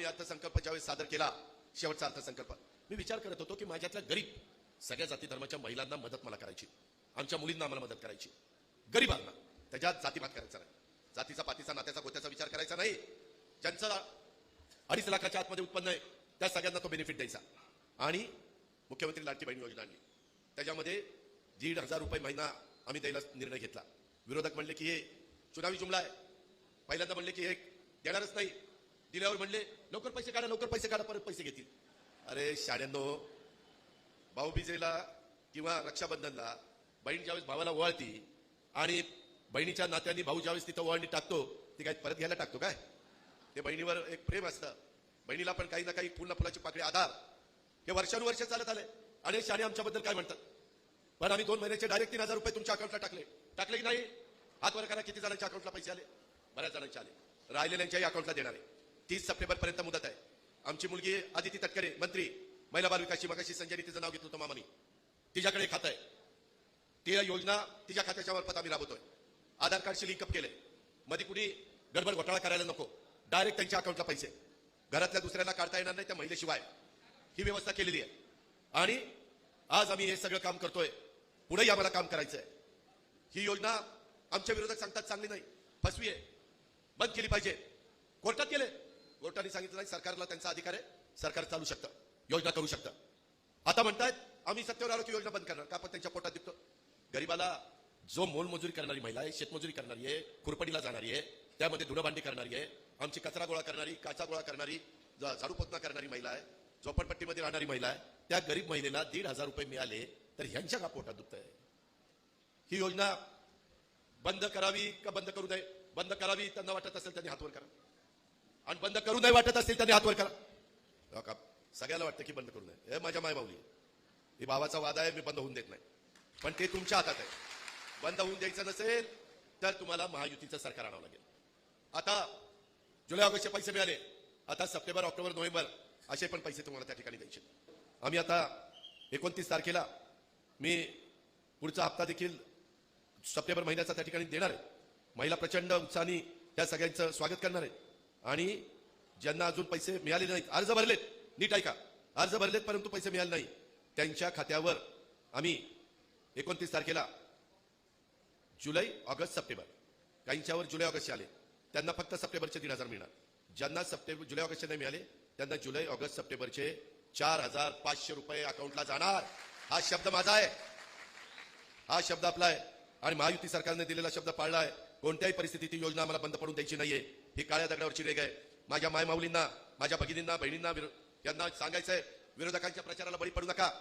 मी अर्थसंकल्प ज्यावेळेस सादर केला शेवटचा अर्थसंकल्प. मी विचार करत होतो की माझ्यातल्या गरीब सगळ्या जाती धर्माच्या महिलांना मदत मला करायची. आमच्या मुलींना आम्हाला मदत करायची. गरीबांना. त्याच्यात जातीपात करायचा नाही. जातीचा पातीचा नात्याचा गोत्याचा विचार करायचा नाही. ज्यांचं अडीच लाखाच्या आतमध्ये उत्पन्न आहे त्या सगळ्यांना तो बेनिफिट द्यायचा. आणि मुख्यमंत्री लाडकी बहीण योजना आणली. त्याच्यामध्ये दीड हजार रुपये महिना आम्ही द्यायला निर्णय घेतला. विरोधक म्हणले की हे चुनावी जुमला आहे. पहिल्यांदा म्हणले की हे देणारच नाही. दिल्यावर म्हणले लवकर पैसे काढा लवकर पैसे काढा परत पैसे घेतील. अरे शाण्यांनो भाऊबीजेला किंवा रक्षाबंधनला बहीण ज्यावेळेस भावाला ओवाळती आणि बहिणीच्या नात्यांनी भाऊ ज्यावेळेस तिथं ओवाळणी टाकतो ती काय परत घ्यायला टाकतो काय? ते बहिणीवर एक प्रेम असतं. बहिणीला पण काही ना काही फुल फुलाची पाकळी आधार. हे वर्षानुवर्ष चालत आले आणि शाणे आमच्याबद्दल काय म्हणतात? पण आम्ही दोन महिन्याचे डायरेक्ट तीन हजार रुपये तुमच्या अकाउंटला टाकले. टाकले की नाही? हात वर करा किती जणांच्या अकाउंटला पैसे आले? बऱ्याच जणांचे आले. राहिलेल्यांच्याही अकाउंटला देणार आहे. तीस सप्टेंबर पर्यंत मुदत आहे. आमची मुलगी आदिती तटकरे मंत्री महिला बाल विकास मगाशी संजयनी तिचं नाव घेतलं होतं मामानी. तिच्याकडे खातं आहे. ती योजना तिच्या खात्याच्या मार्फत आम्ही राबवतोय. आधार कार्डशी लिंकअप केलंय. मध्ये कुणी गडबड घोटाळा करायला नको. डायरेक्ट त्यांच्या अकाउंटला पैसे. घरातल्या दुसऱ्याला काढता येणार नाही त्या महिलेशिवाय. ही व्यवस्था केलेली आहे. आणि आज आम्ही हे सगळं काम करतोय. पुढेही आम्हाला काम करायचं आहे ही योजना आमच्या विरोधात सांगतात चांगली नाही. फसवी आहे. बंद केली पाहिजे. कोर्टात केले कोर्टाने सांगितलं नाही सरकारला त्यांचा अधिकार आहे सरकार चालू शकतं योजना करू शकतं. आता म्हणतायत आम्ही सत्तेवर आलो की योजना बंद करणार का पण त्यांच्या पोटात दिसतो गरीबाला जो मोलमजुरी करणारी महिला आहे शेतमजुरी करणारी आहे खुरपडीला जाणारी आहे त्यामध्ये धुणभांडी करणारी आहे आमची कचरा गोळा करणारी काचा गोळा करणारी झाडू पोतना करणारी महिला आहे झोपडपट्टीमध्ये राहणारी महिला आहे त्या गरीब महिलेला दीड हजार रुपये मिळाले तर ह्यांच्या का पोटात दुखत आहे ही योजना बंद करावी का बंद करू नये? बंद करावी त्यांना वाटत असेल त्यांनी हातवर करा. आणि बंद करू नये वाटत असेल त्यांनी हातवर करा. का? सगळ्याला वाटतं की बंद करू नये. हे माझ्या मायमाऊली ही भावाचा वाद आहे मी बंद होऊन देत नाही. पण ते तुमच्या हातात आहे. बंद होऊन द्यायचं नसेल तर तुम्हाला महायुतीचं सरकार आणावं लागेल. आता जुलै ऑगस्टचे पैसे मिळाले. आता सप्टेंबर ऑक्टोबर नोव्हेंबर असे पण पैसे तुम्हाला त्या ठिकाणी द्यायचे. आम्ही आता एकोणतीस तारखेला मी पुढचा हप्ता देखील सप्टेंबर महिन्याचा त्या ठिकाणी देणार आहे. महिला प्रचंड उत्साहाने त्या सगळ्यांचं स्वागत करणार आहे. आणि ज्यांना अजून पैसे मिळाले नाहीत अर्ज भरलेत. नीट ऐका. अर्ज भरलेत परंतु पैसे मिळाले नाही. त्यांच्या खात्यावर आम्ही एकोणतीस तारखेला जुलै ऑगस्ट सप्टेंबर काहींच्यावर जुलै ऑगस्टचे आले. त्यांना फक्त सप्टेंबरचे तीन हजार मिळणार. ज्यांना सप्टेंबर जुलै ऑगस्टचे नाही मिळाले त्यांना जुलै ऑगस्ट सप्टेंबरचे चार हजार पाचशे रुपये अकाउंटला जाणार. हा शब्द माझा आहे. हा शब्द आपला आहे. आणि महायुती सरकारने दिलेला शब्द पाळला आहे. कोणत्याही परिस्थितीत ही योजना आम्हाला बंद पडून द्यायची नाहीये. ही काळ्या दगडावरची रेग आहे. माझ्या मायमाऊलींना माझ्या भगिनींना बहिणींना यांना सांगायचंय विरोधकांच्या प्रचाराला बळी पडू नका.